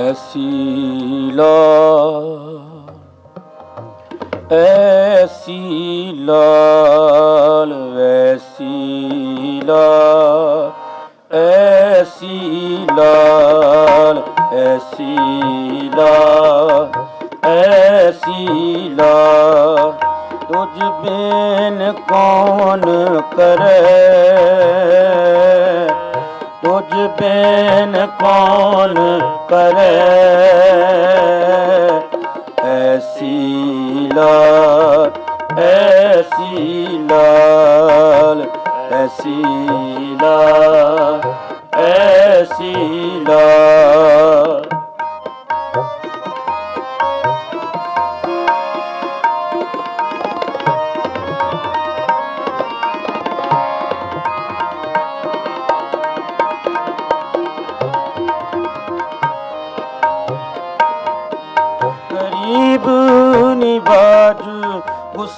ਐਸੀ ਲਾ ਐਸੀ ਲਾਲ ਵੈਸੀ ਲਾ ਐਸੀ ਲਾਲ ਐਸੀ ਲਾ ਐਸੀ ਲਾ ਤੁਝ ਬਿਨ ਕੌਣ ਕਰੇ ਕਰੇ ਐਸੀ ਲਾਲ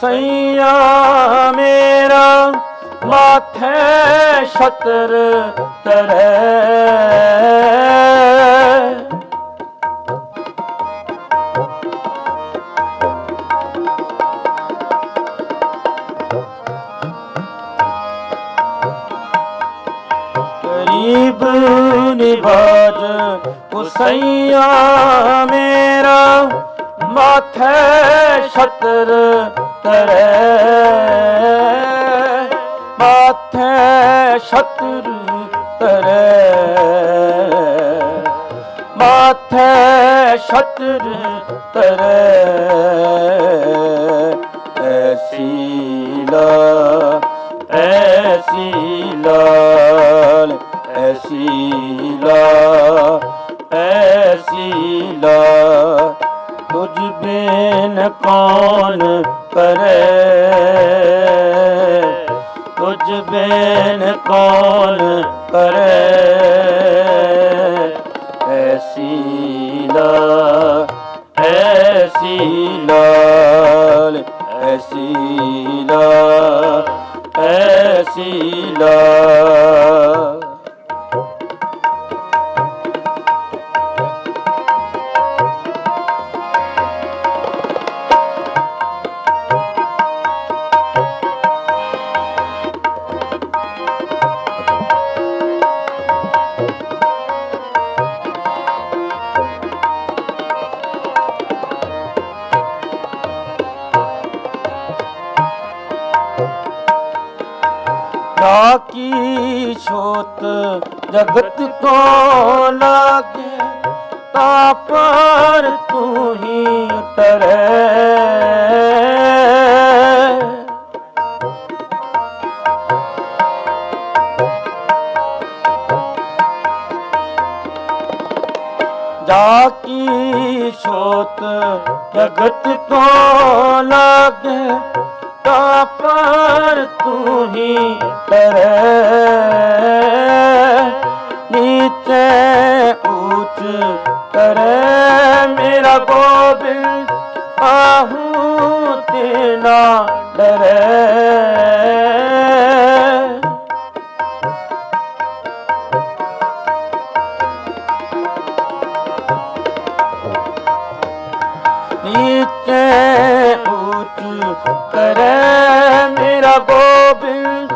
ਗੁਸਈਆ ਮੇਰਾ ਮਾਥੇ ਛਤਰ ਤਰੇ। ਗਰੀਬ ਨਿਵਾਜ ਗੁਸਈਆ ਮੇਰਾ ਮਾਥੇ ਛਤਰ ਤਰੇ ਮਾਥੇ ਛਤਰ ਤਰੇ ਮਾਥੇ ਛਤਰ ਤਰੇ ਐਸੀ ਲਾ, ਐਸੀ ਲਾਲ, ਐਸੀ ਲਾ ਐਸੀ ਲਾ। ਤੁਝ ਬਿਨ ਕੌਣ ਕਰੇ? ਤੁਝ ਬਿਨ ਕੌਣ ਕਰੇ? ਐਸੀ ਲਾ ਐਸੀ ਲਾਲ ਐਸੀ ਲਾ ਐਸੀ ਲਾ ਕੀ ਛੋਤ ਜਗਤ ਕੋ ਲਾਗੇ, ਤਾ ਪਰ ਤੂੰ ਹੀ ਟਰੇ ਜਾ ਕੀ ਛੋਤ ਜਗਤ ਕੋ ਲਾਗੇ ਤਾ ਪਰ ਤੂੰ ਹੀ ਤਰੇ ਕਰੇ ਮੇਰਾ ਗੋਬਿੰਦ,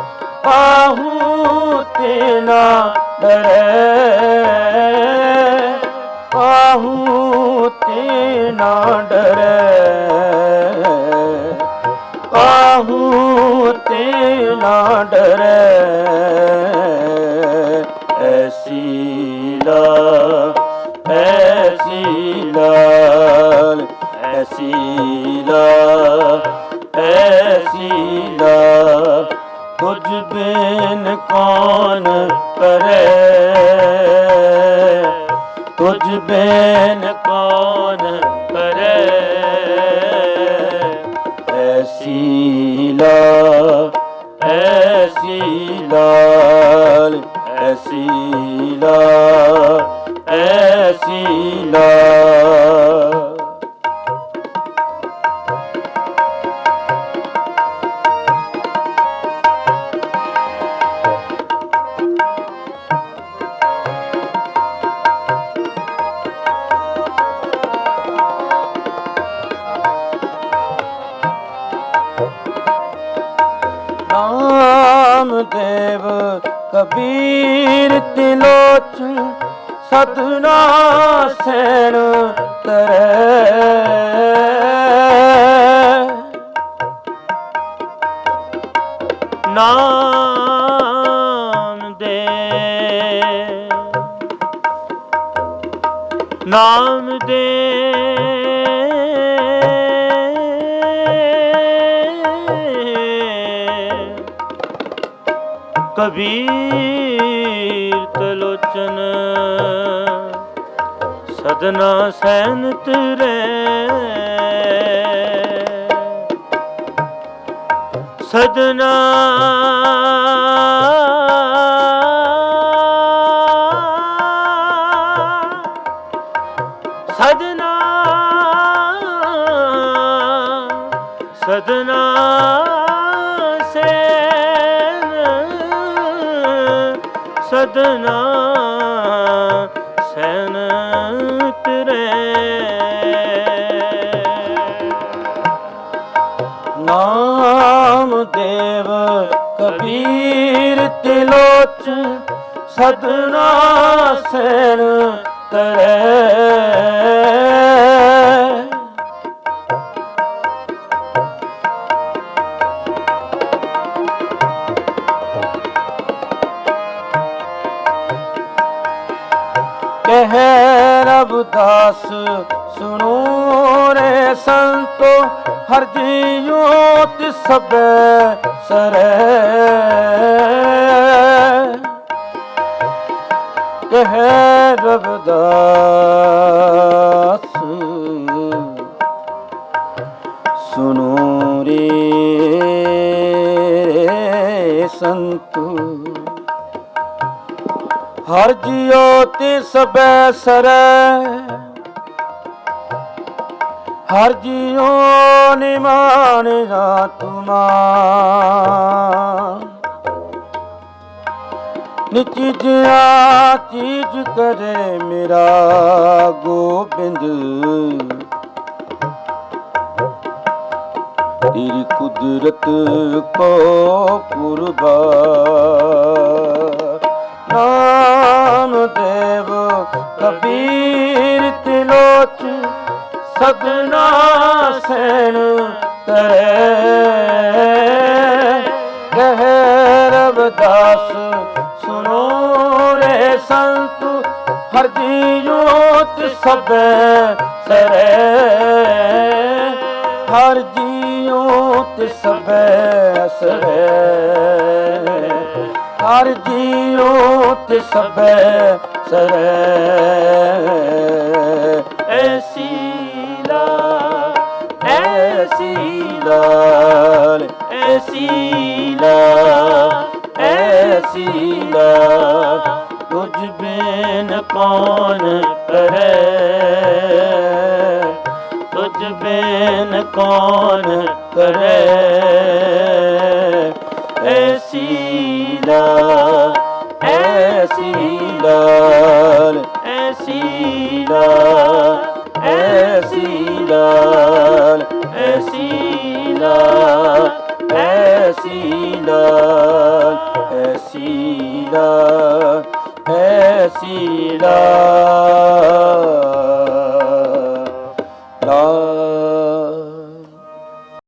ਆਹੂ ਤੇ ਨਾ ਡਰੇ। ਆਹੂ ਤੇ ਨਾ ਡਰੇ। ਆਹੂ ਤੇ ਨਾ ਡਰੇ ਐਸੀ ਲਾ ਐਸੀ ਲਾਲ ਐਸੀ ਬਿਨ ਕੌਣ ਕਰੇ? ਤੁਝ ਬਿਨ ਕੌਣ ਕਰੇ? ਐਸੀ ਲਾ ਐਸੀ ਲਾਲ ਐਸੀ ਕਬੀਰ ਤਿਲੋਚ ਸਦਨਾ ਸੈਣ ਤਰੈ ਨਾਮ ਦੇ ਨਾਮ ਦੇ ਕਬੀਰ ਤਲੋਚਨ। ਸਦਨਾ ਸੈਨ ਤਰੇ ਸਦਨਾ ਸਦਨਾ ਸਦਨਾ ਸਦਨਾ ਸੈਨ ਤਰੇ ਨਾਮ ਦੇਵ ਕਬੀਰ ਤਿਲੋਚ ਸਦਨਾ ਸੈਨ ਕਰੈ। ਸੰਤੋ ਹਰ ਜੀਉ ਤਿਸ ਸਬੈ ਸਰੈ। ਕਹਿ ਰਬਦਾਸ ਸੁਣੋ ਰੇ ਸੰਤੋ। ਹਰ ਜਿਉ ਤੇ ਸਰੈ। ਹਰ ਜਿਉ ਨਿਮਾਨ ਨਾ ਤੁਮਾ ਨਿਚੀ ਚੀਜ ਕਰੇ ਮੇਰਾ ਗੋਬਿੰਦ। ਤੇਰੀ ਕੁਦਰਤ ਕੋ ਕੁਰਬਾ ਸੰਤ ਹਰ ਜੀਉਤ ਸਬੈ ਸਰੈ। ਹਰ ਜੀਉਤ ਸਬੈ ਸਰੈ। ਹਰ ਜੀਉ ਤੇ ਸਭੈ ਸਰੈ। ਤੁਝ ਬਿਨ ਕੌਣ ਕਰੇ ਐਸੀ ਲਾ ਐਸੀ ਲਾਲ ਐਸੀ ਲਾ ਐਸੀ ਲਾਲ ਐਸੀ ਲਾ ਐਸੀ ਲਾਲ ਐਸੀ ਲਾ ਐਸੀ ਲਾ